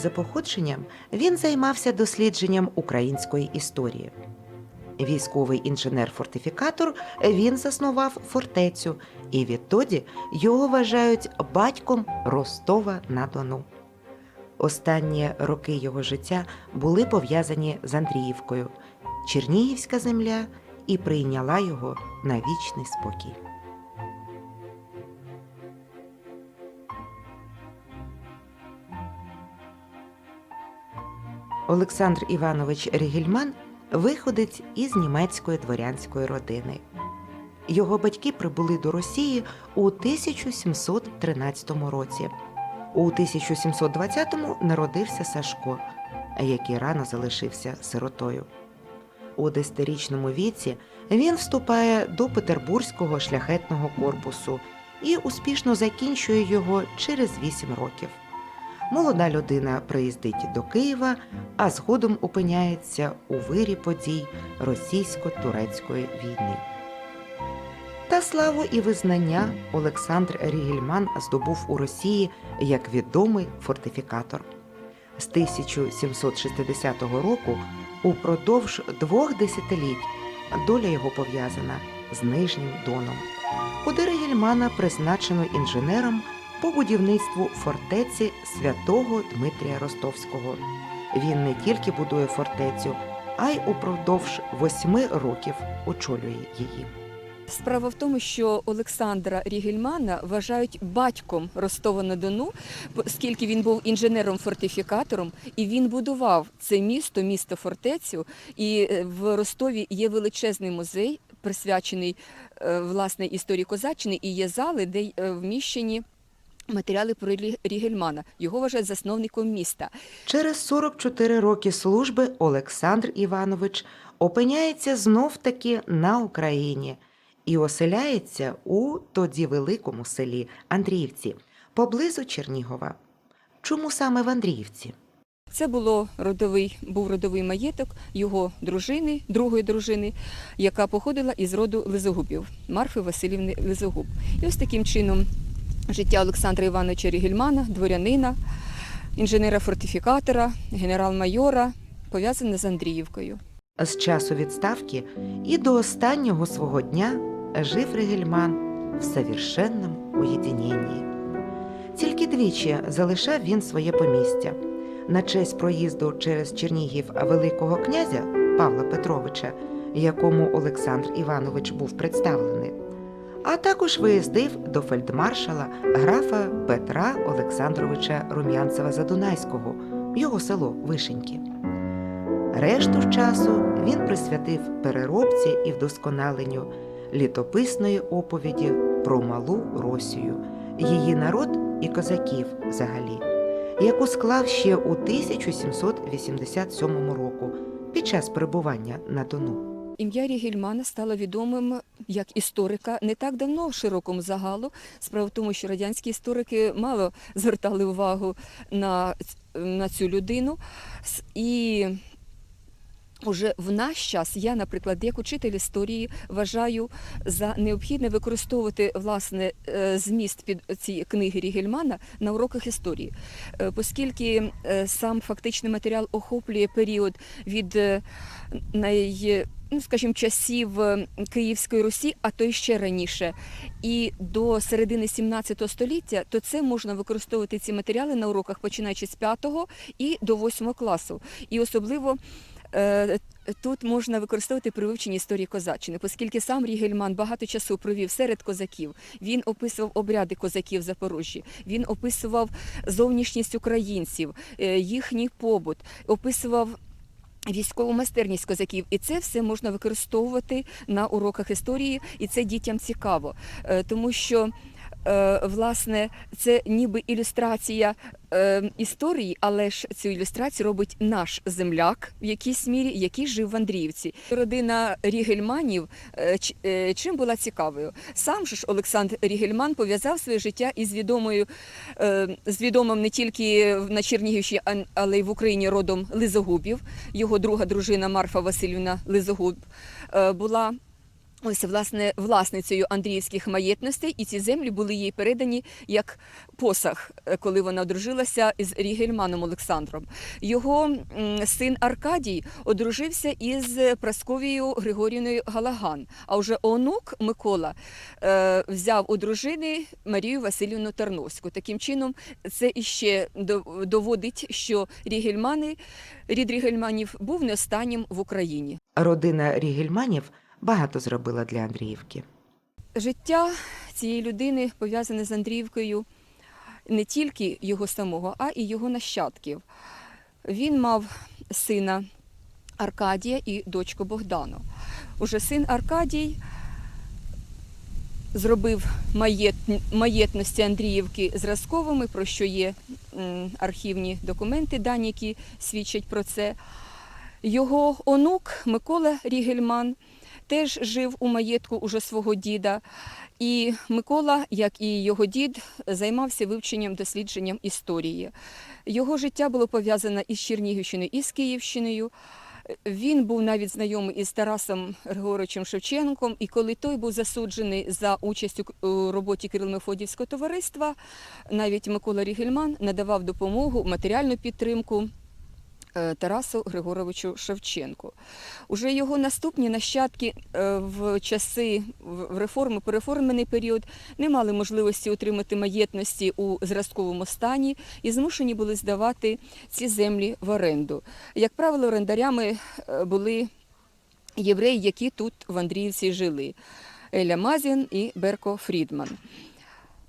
за походженням він займався дослідженням української історії. Військовий інженер-фортифікатор він заснував фортецю, і відтоді його вважають батьком Ростова на Дону. Останні роки його життя були пов'язані з Андріївкою. Чернігівська земля і прийняла його на вічний спокій. Олександр Іванович Рігельман виходець із німецької дворянської родини. Його батьки прибули до Росії у 1713 році. У 1720-му народився Сашко, який рано залишився сиротою. У десятирічному віці він вступає до Петербурзького шляхетного корпусу і успішно закінчує його через 8 років. Молода людина приїздить до Києва, а згодом опиняється у вирі подій російсько-турецької війни. Та славу і визнання Олександр Рігельман здобув у Росії як відомий фортифікатор. З 1760 року упродовж двох десятиліть доля його пов'язана з Нижнім Доном, куди Рігельмана призначено інженером по будівництву фортеці святого Дмитрія Ростовського. Він не тільки будує фортецю, а й упродовж восьми років очолює її. Справа в тому, що Олександра Рігельмана вважають батьком Ростова на Дону, оскільки він був інженером-фортифікатором, і він будував це місто, місто фортецю. І е, в Ростові є величезний музей, присвячений е, власне історії козаччини, і є зали, де е, вміщені матеріали про Рігельмана. Його вважають засновником міста. Через 44 роки служби Олександр Іванович опиняється знов таки на Україні і оселяється у тоді великому селі Андріївці, поблизу Чернігова. Чому саме в Андріївці? Це було родовий, був родовий маєток його дружини, другої дружини, яка походила із роду Лизогубів, Марфи Васильівни Лизогуб. І ось таким чином життя Олександра Івановича Рігельмана, дворянина, інженера-фортифікатора, генерал-майора пов'язане з Андріївкою. З часу відставки і до останнього свого дня жив Ригельман в совершенному уєдиненні. Тільки двічі залишав він своє помістя на честь проїзду через Чернігів Великого князя Павла Петровича, якому Олександр Іванович був представлений, а також виїздив до фельдмаршала графа Петра Олександровича Рум'янцева Задунайського, його село Вишеньки. Решту часу він присвятив переробці і вдосконаленню літописної оповіді про малу Росію, її народ і козаків взагалі, яку склав ще у 1787 року під час перебування на Дону. Ім'я Рігельмана стало відомим як історика не так давно в широкому загалу. Справа в тому, що радянські історики мало звертали увагу на, на цю людину. І Уже в наш час я, наприклад, як учитель історії, вважаю за необхідне використовувати власне е, зміст під ці книги Рігельмана на уроках історії, Е, оскільки е, сам фактичний матеріал охоплює період від най, ну, скажімо, часів Київської Русі, а то й ще раніше, і до середини 17 століття, то це можна використовувати ці матеріали на уроках, починаючи з 5 і до 8 класу. І особливо Тут можна використовувати при вивченні історії козаччини, оскільки сам Рігельман багато часу провів серед козаків. Він описував обряди козаків в Запорожжі, він описував зовнішність українців, е, їхній побут, описував. Військову майстерність козаків, і це все можна використовувати на уроках історії, і це дітям цікаво, Е, тому що е, власне це ніби ілюстрація е, історії, але ж цю ілюстрацію робить наш земляк в якійсь мірі, який жив в Андріївці. Родина Рігельманів е, е, чим була цікавою? Сам ж Олександр Рігельман пов'язав своє життя із відомою, е, з відомим не тільки на Чернігівщині, але й в Україні родом Лизогубів. Його друга дружина Марфа Васильівна Лизогуб е, була Ось, власне, власницею Андріївських маєтностей, і ці землі були їй передані як посаг, е, коли вона одружилася із Рігельманом Олександром. Його син Аркадій одружився із Прасковією Григорівною Галаган. А вже онук Микола е, взяв у дружини Марію Васильівну Тарновську. Таким чином, це іще до- доводить, що Рігельмани, рід Рігельманів був не останнім в Україні. Родина Рігельманів багато зробила для Андріївки. Життя цієї людини пов'язане з Андріївкою не тільки його самого, а і його нащадків. Він мав сина Аркадія і дочку Богдану. Уже син Аркадій зробив маєт... маєтності Андріївки зразковими, про що є архівні документи, дані, які свідчать про це. Його онук Микола Рігельман теж жив у маєтку уже свого діда. І Микола, як і його дід, займався вивченням дослідженням історії. Його життя було пов'язане із Чернігівщиною і з Київщиною. Він був навіть знайомий із Тарасом Григоровичем Шевченком, і коли той був засуджений за участь у- роботі Кирило-Мефодіївського товариства, навіть Микола Рігельман надавав допомогу, матеріальну підтримку Тарасу Григоровичу Шевченку. Уже його наступні нащадки е, в часи реформи, переформений період не мали можливості отримати маєтності у зразковому стані і змушені були здавати ці землі в оренду. Як правило, орендарями е, були євреї, які тут в Андріївці жили. Еля Мазін і Берко Фрідман.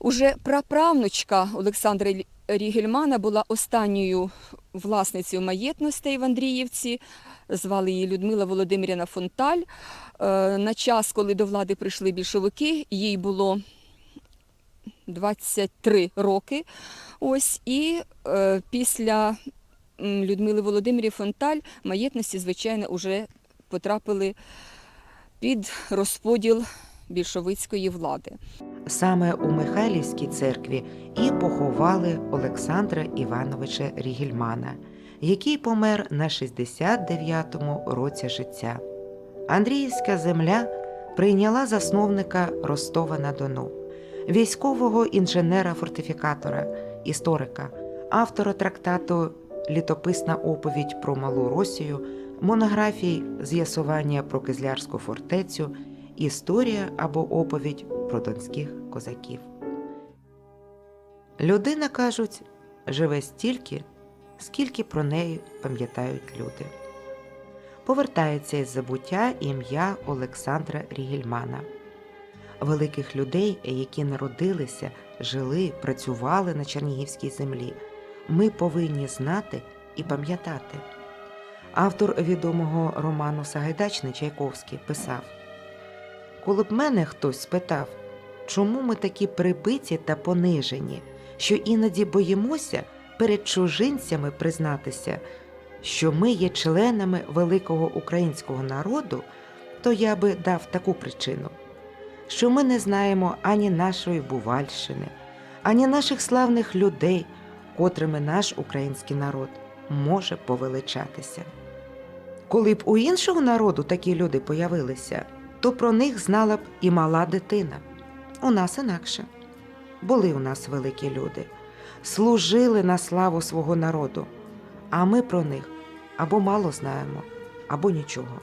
Уже праправнучка Олександра Рігельмана була останньою власницею маєтностей в Андріївці. Звали її Людмила Володимирівна Фонталь. Е, На час, коли до влади прийшли більшовики, їй було 23 роки. Ось і е, після Людмили Володимирів Фонталь маєтності, звичайно, вже потрапили під розподіл більшовицької влади. Саме у Михайлівській церкві і поховали Олександра Івановича Рігельмана, який помер на 69-му році життя. Андріївська земля прийняла засновника Ростова на Дону, військового інженера-фортифікатора, історика, автора трактату Літописна оповідь про Малу Росію, монографій З'ясування про Кизлярську фортецю, Історія або оповідь про донських козаків. Людина, кажуть, живе стільки, скільки про неї пам'ятають люди. Повертається із забуття ім'я Олександра Рігельмана, великих людей, які народилися, жили, працювали на Чернігівській землі. Ми повинні знати і пам'ятати. Автор відомого роману Сагайдачний Чайковський писав: Коли б мене хтось спитав, чому ми такі прибиті та понижені, що іноді боїмося перед чужинцями признатися, що ми є членами великого українського народу, то я би дав таку причину, що ми не знаємо ані нашої Бувальщини, ані наших славних людей, котрими наш український народ може повеличатися. Коли б у іншого народу такі люди появилися, то про них знала б і мала дитина. У нас інакше. Були у нас великі люди, служили на славу свого народу, а ми про них або мало знаємо, або нічого.